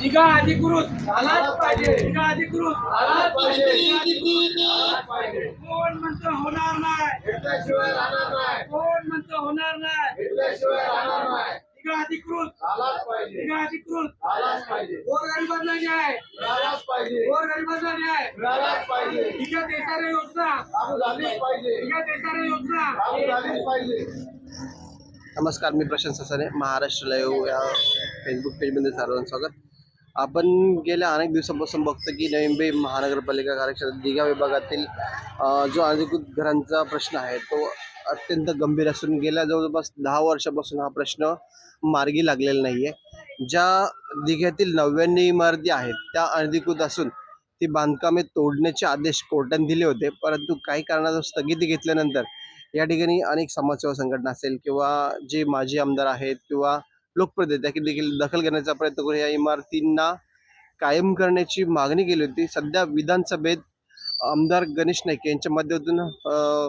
अधिकृत झालाच पाहिजे. निघा अधिकृत झालाच पाहिजे. कोण म्हणतं होणार नाही? घेतल्याशिवाय राहणार नाही. कोण म्हणतं होणार नाही? घेतल्याशिवाय राहणार नाही. निघा अधिकृत झालाच पाहिजे. निघा अधिकृत. झालाच पाहिजे. गोरगरिबांना न्याय. मिळालाच पाहिजे. गोरगरिबांना न्याय. मिळालाच पाहिजे. निघा देणाऱ्या योजना. लागू झालीच पाहिजे. निघा देणाऱ्या योजना. लागू झालीच पाहिजे. नमस्कार मी प्रशांत ससाने महाराष्ट्र लाईव्ह या फेसबुक पेजमध्ये सर्वांचं स्वागत. आपण गेल्या अनेक दिवसांपासून बघतो की नवी मुंबई महानगरपालिका कार्यक्षेत्रात दिघा विभागातील जो अधिकृत घरांचा प्रश्न आहे तो अत्यंत गंभीर असून गेल्या जवळपास दहा वर्षापासून हा प्रश्न मार्गी लागलेला नाही आहे ज्या दिघ्यातील नव्याण्णव इमारती आहेत त्या अनधिकृत असून ती बांधकामे तोडण्याचे आदेश कोर्टाने दिले होते परंतु काही कारणातून स्थगिती घेतल्यानंतर या ठिकाणी अनेक समाजसेवा संघटना असेल किंवा जे माजी आमदार आहेत किंवा लोकप्रतिनिधी देखील दखल घेण्याचा प्रयत्न करून या इमारतींना कायम करण्याची मागणी केली होती. सध्या विधानसभेत आमदार गणेश नाईक यांच्या माध्यमातून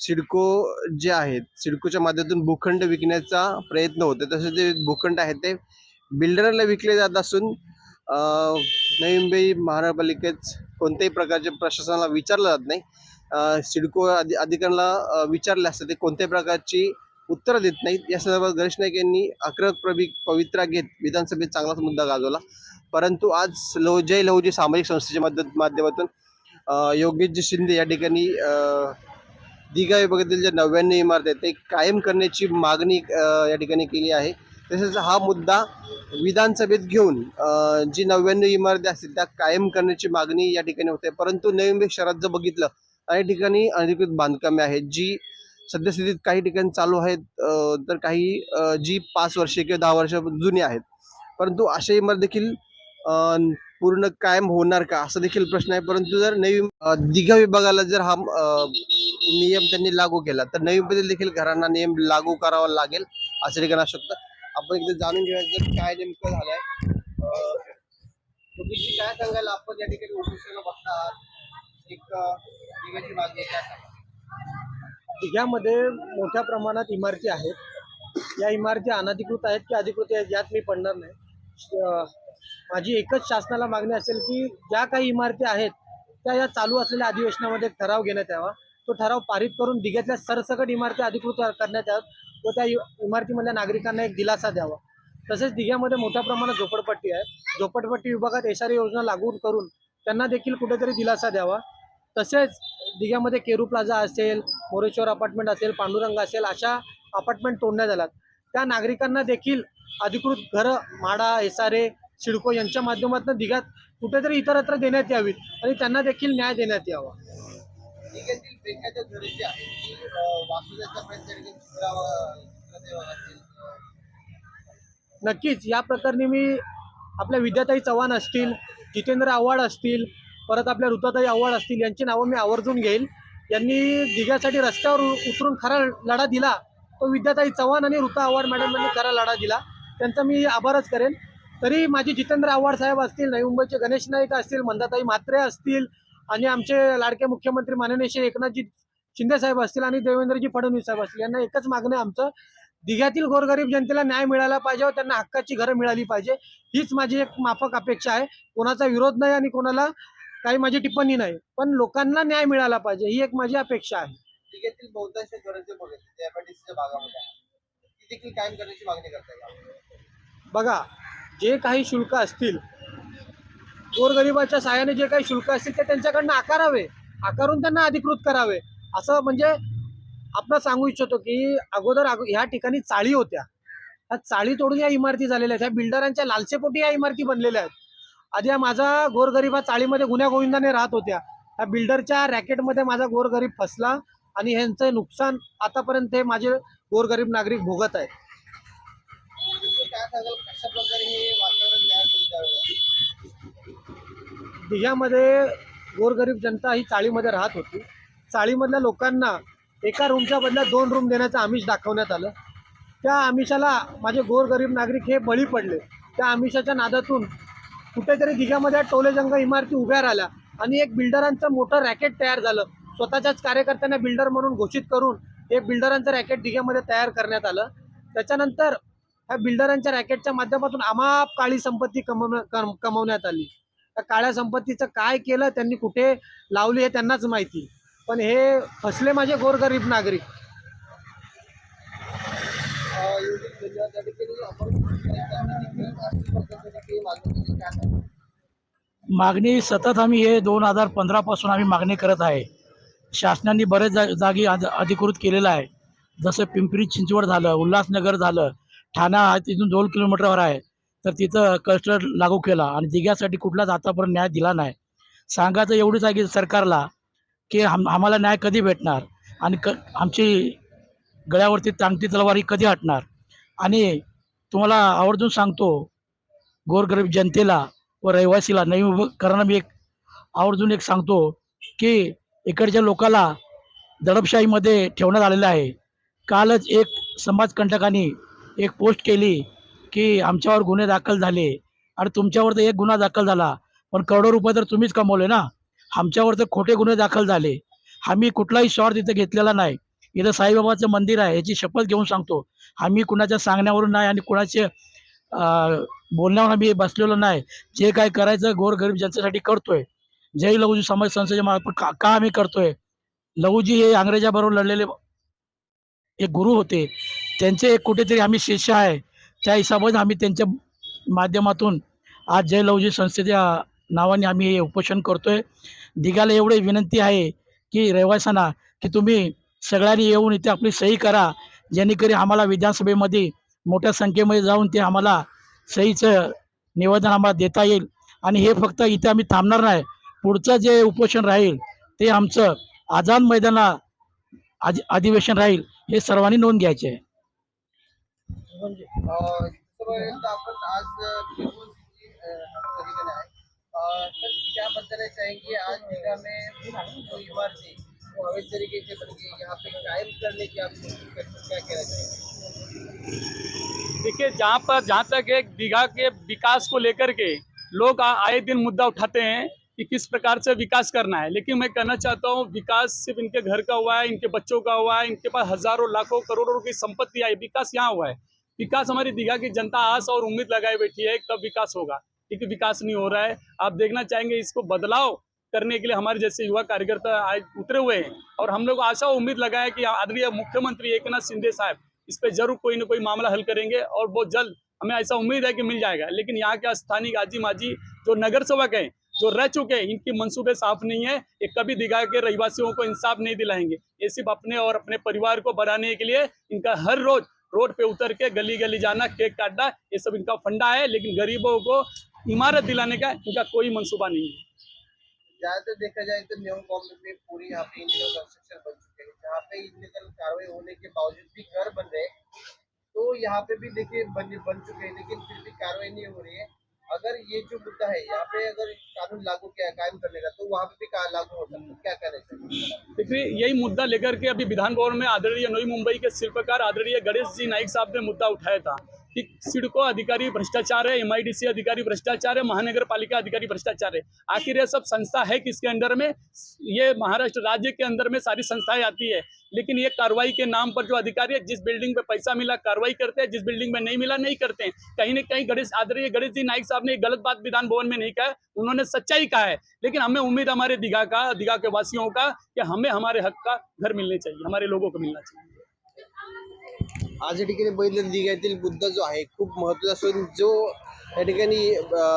सिडको जे आहेत सिडकोच्या माध्यमातून भूखंड विकण्याचा प्रयत्न होतो तसेच जे भूखंड आहेत ते बिल्डरला विकले जात असून नवी मुंबई महानगरपालिकेत कोणत्याही प्रकारचे प्रशासनाला विचारलं जात नाही. सिडको अधि अधिकाऱ्यांना विचारले असतं ते कोणत्याही प्रकारची उत्तरं देत नाहीत. या संदर्भात गणेश नाईक यांनी आक्रमक प्रवि पवित्रा घेत विधानसभेत चांगलाच मुद्दा गाजवला. परंतु आज लव जय लवजी सामाजिक संस्थेच्या माध्यम माध्यमातून योगेशजी शिंदे या ठिकाणी दिघा विभागातील ज्या नव्याण्णव इमारत आहेत ते कायम करण्याची मागणी या ठिकाणी केली आहे. तसेच हा मुद्दा विधानसभेत घेऊन जी नव्याण्णव इमारती असतील त्या कायम करण्याची मागणी या ठिकाणी होते. परंतु नवी मुंबई शहरात जर बघितलं अनेक ठिकाणी अनधिकृत बांधकामे आहेत जी सद्यस्थितीत काही ठिकाणी चालू आहेत तर काही जी पाच वर्षे किंवा दहा वर्ष जुनी आहेत. परंतु अशा इमारत देखील पूर्ण कायम होणार का? असा देखील प्रश्न आहे. परंतु जर नवी दिघा विभागाला जर हा नियम त्यांनी लागू केला तर नवी मुंबईतील देखील घरांना नियम लागू करावा लागेल असं ठिकाण असू शकतं. आपण एकदा जाणून घेऊया जर काय नेमकं झालंय. अ, काय सांगायला आपण या ठिकाणी बघता एक मागणी काय दिघ्यामध्ये मोठ्या प्रमाणात इमारती आहेत. या इमारती अनधिकृत आहेत की अधिकृत आहेत यात मी पडणार नाही. माझी एकच शासनाला मागणी असेल की ज्या काही इमारती आहेत त्या या चालू असलेल्या अधिवेशनामध्ये एक ठराव घेण्यात यावा. तो ठराव पारित करून दिघ्यातल्या सरसकट इमारती अधिकृत करण्यात याव्यात. व त्या इमारतीमधल्या नागरिकांना एक दिलासा द्यावा. तसेच दिघ्यामध्ये मोठ्या प्रमाणात झोपडपट्टी आहे. झोपडपट्टी विभागात एसआरए योजना लागू करून त्यांना देखील कुठेतरी दिलासा द्यावा. तसेच दिघ्यामध्ये केरू प्लाझा असेल मोरेश्वर अपार्टमेंट असेल पांडुरंग असेल अशा अपार्टमेंट तोडण्यात आल्यात. त्या नागरिकांना देखील अधिकृत घरं माडा एसारे सिडको यांच्या माध्यमातून दिघ्यात कुठेतरी इतरत्र देण्यात यावीत आणि त्यांना देखील न्याय देण्यात यावा. दिघ्यातील बेकायदा घरे जी आहेत वाचवण्याचा प्रयत्न नक्कीच या प्रकरणी मी आपल्या विद्याताई चव्हाण असतील जितेंद्र आव्हाड असतील परत आपल्या ऋताताई आव्हाड असतील यांची नावं मी आवर्जून घेईल यांनी दिघ्यासाठी रस्त्यावर उतरून खरा लढा दिला. तो विद्याताई चव्हाण आणि ऋता आव्हाड मॅडम यांनी खरा लढा दिला. त्यांचा मी आभारच करेन. तरी माझे जितेंद्र आव्हाड साहेब असतील नवी मुंबईचे गणेश नाईक असतील मंदाताई म्हात्रे असतील आणि आमचे लाडके मुख्यमंत्री माननीय श्री एकनाथजी शिंदे साहेब असतील आणि देवेंद्रजी फडणवीस साहेब असतील. यांना एकच मागणं आमचं. दिघ्यातील गोरगरीब जनतेला न्याय मिळाला पाहिजे व त्यांना हक्काची घरं मिळाली पाहिजे. हीच माझी एक माफक अपेक्षा आहे. कोणाचा विरोध नाही आणि कोणाला काही माझी टिप्पणी नाही पण लोकांना न्याय मिळाला पाहिजे ही एक माझी अपेक्षा आहे. दिघ्यातील बहुतांश घरं जे बघितले ते एमआयडीसीच्या भागामध्ये आहे. ती देखील कायम करण्याची मागणी करताय बघा जे काही शुल्क असतील गोरगरिबाच्या साहाय्याने जे काही शुल्क असतील ते त्यांच्याकडनं आकारावे आकारून त्यांना अधिकृत करावे. असं म्हणजे आपण सांगू इच्छितो की अगोदर अगो ह्या ठिकाणी चाळी होत्या. ह्या चाळी तोडून या इमारती झालेल्या आहेत. ह्या बिल्डरांच्या लालसेपोटी या इमारती बनलेल्या आहेत. आधी माझा गोरगरीब हा चाळीमध्ये गुन्ह्या गोविंदाने राहत होत्या. त्या बिल्डरच्या रॅकेटमध्ये माझा गोरगरीब फसला आणि ह्यांचं नुकसान आतापर्यंत हे माझे गोरगरीब नागरिक भोगत आहेत. तुम्ही दिघ्यामध्ये गोरगरीब जनता ही चाळीमध्ये राहत होती. चाळीमधल्या लोकांना एका रूमच्या बदल्यात दोन रूम देण्याचं आमिष दाखवण्यात आलं. त्या आमिषाला माझे गोरगरीब नागरिक हे बळी पडले. त्या आमिषाच्या नादातून कुठेतरी दिघ्यामध्ये टोलेजंग इमारती उभ्या राहिल्या आणि एक बिल्डरांचं मोठं रॅकेट तयार झालं. स्वतःच्याच कार्यकर्त्यांना बिल्डर म्हणून घोषित करून हे बिल्डरांचं रॅकेट दिघ्यामध्ये तयार करण्यात आलं. त्याच्यानंतर ह्या बिल्डरांच्या रॅकेटच्या माध्यमातून आमाप काळी संपत्ती कमवण्या कम- कमवण्यात आली. त्या काळ्या संपत्तीचं काय केलं त्यांनी कुठे लावली हे त्यांनाच माहिती. पण हे फसले माझे गोरगरीब नागरिक धन्यवाद त्या ठिकाणी आपण देखील मागणी सतत आम्ही हे दोन हजार पंधरापासून आम्ही मागणी करत आहे. शासनाने बरेच जा जागी अधिकृत केलेलं आहे. जसं पिंपरी चिंचवड झालं उल्हासनगर झालं ठाणा हा तिथून दोन किलोमीटरवर आहे. तर तिथं क्लस्टर लागू केला आणि दिघ्यासाठी कुठलाच आतापर्यंत न्याय दिला नाही. सांगायचं एवढीच आहे की सरकारला की आम आम्हाला न्याय कधी भेटणार आणि क आमची गळ्यावरती तांगती तलवार ही कधी हटणार? आणि तुम्हाला आवर्जून सांगतो गोरगरीब जनतेला व रहिवासीला नवीन उभं मी एक आवर्जून एक सांगतो की इकडच्या लोकाला दडपशाहीमध्ये ठेवण्यात आलेलं आहे. कालच एक समाजकंटकांनी एक पोस्ट केली की आमच्यावर गुन्हे दाखल झाले आणि तुमच्यावर तर एक गुन्हा दाखल झाला पण करोडो रुपये तर तुम्हीच कमवले ना. आमच्यावर तर खोटे गुन्हे दाखल झाले. आम्ही कुठलाही शॉर्ट इथं घेतलेला नाही. इथं साईबाबाचं मंदिर आहे याची शपथ घेऊन सांगतो. आम्ही कुणाच्या सांगण्यावरून नाही आणि कुणाचे बोलण्यावर आम्ही बसलेलो नाही. जे काय करायचं गोरगरीब जनतेसाठी करतोय. जय लघुजी समाज संस्थेच्या मार्फत का का आम्ही करतोय? लघुजी हे अंग्रेजाबरोबर लढलेले एक गुरु होते. त्यांचे एक कुठेतरी आम्ही शिष्य आहे. त्या हिशोबाने आम्ही त्यांच्या माध्यमातून आज जय लघुजी संस्थेच्या नावाने आम्ही हे उपोषण करतोय. दिघाला एवढी विनंती आहे की रहिवाशांना की तुम्ही सगळ्यांनी येऊन इथे आपली सही करा. जेणेकरी आम्हाला विधानसभेमध्ये मोठ्या संख्येमध्ये जाऊन ते आम्हाला सहीचं निवेदन आम्हाला देता येईल. आणि हे फक्त इथे आम्ही थांबणार नाही. पुढचं जे उपोषण राहील ते आमचं आझाद मैदाना आज अधिवेशन राहील हे सर्वांनी नोंद घ्यायचे आहे. आज अवैध तरीके से गई यहाँ पे कायम करने की आप क्या कहना चाहेंगे? देखिए, जहाँ पर जहाँ तक एक दीघा के विकास को लेकर के लोग आए दिन मुद्दा उठाते हैं कि किस प्रकार से विकास करना है। लेकिन मैं कहना चाहता हूँ, विकास सिर्फ़ इनके घर का हुआ है, इनके बच्चों का हुआ है, इनके पास हज़ारों लाखों करोड़ों की संपत्ति आई विकास यहाँ हुआ है। विकास हमारी दीघा की जनता आस और उम्मीद लगाए बैठी है, कब विकास होगा? क्योंकि विकास नहीं हो रहा है। आप देखना चाहेंगे, इसको बदलाव करने के लिए हमारे जैसे युवा कार्यकर्ता आज उतरे हुए हैं। और हम लोग आशा उम्मीद लगाए कि आदरणीय मुख्यमंत्री एक नाथ शिंदे साहब इस पर ज़रूर कोई ना कोई मामला हल करेंगे और बहुत जल्द हमें ऐसा उम्मीद है कि मिल जाएगा। लेकिन यहाँ के स्थानीय आजी माजी जो नगर सेवक हैं, जो रह चुके हैं, इनकी मंसूबे साफ़ नहीं है। ये कभी दिखा के रहवासियों को इंसाफ नहीं दिलाएँगे। ये सिर्फ़ अपने और अपने परिवार को बढ़ाने के लिए इनका हर रोज रोड पे उतर के गली गली जाना, केक काटना, ये सब इनका फंडा है। लेकिन गरीबों को इमारत दिलाने का इनका कोई मंसूबा नहीं है। ज़्यादातर देखा जाए तो न्यू कॉम्प्लेक्स में पूरी यहाँ पे इलीगल कंस्ट्रक्शन बन चुके हैं। जहाँ पे इलीगल कार्रवाई होने के बावजूद भी घर बन रहे तो यहाँ पे भी देखिए बन बन चुके हैं, लेकिन फिर भी कार्रवाई नहीं हो रही है। अगर ये जो मुद्दा है, यहाँ पे अगर कानून लागू किया, कायम करने का तो वहाँ पे भी लागू हो सकता है। क्या कहना देखिए, यही मुद्दा लेकर के अभी विधान भवन में आदरणीय नई मुंबई के शिल्पकार आदरणीय गणेश जी नाइक साहब ने मुद्दा उठाया था। कि सिडको अधिकारी भ्रष्टाचार है एमआईडीसी अधिकारी भ्रष्टाचार है महानगर पालिका अधिकारी भ्रष्टाचार है। आखिर ये सब संस्था है किसके अंडर में? ये महाराष्ट्र राज्य के अंदर में सारी संस्थाएँ आती है। लेकिन ये कार्रवाई के नाम पर जो अधिकारी है, जिस बिल्डिंग पे पैसा मिला, कार्रवाई करते हैं, जिस बिल्डिंग में नहीं मिला, नहीं करते हैं। कहीं न कहीं गणेश, आदरणीय गणेश जी नाइक साहब ने गलत बात विधान भवन में नहीं कहा, उन्होंने सच्चाई कहा है। लेकिन हमें उम्मीद हमारे दीघा का, दीघा के वासियों का, कि हमें हमारे हक का घर मिलने चाहिए, हमारे लोगों को मिलना चाहिए। आज या ठिकाणी बघितलं दिघ्यातील मुद्दा जो आहे खूप महत्त्वाचा असून जो या ठिकाणी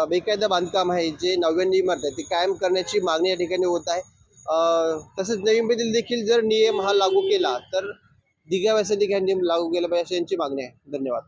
बेकायदा बांधकाम आहे जे नव्याने इमारत आहे ते कायम करण्याची मागणी या ठिकाणी होत आहे. तसेच तसंच नवी मुंबईतील देखील जर नियम हा लागू केला तर दिघ्यावासियांनी हा नियम लागू केला पाहिजे अशी यांची मागणी आहे. धन्यवाद.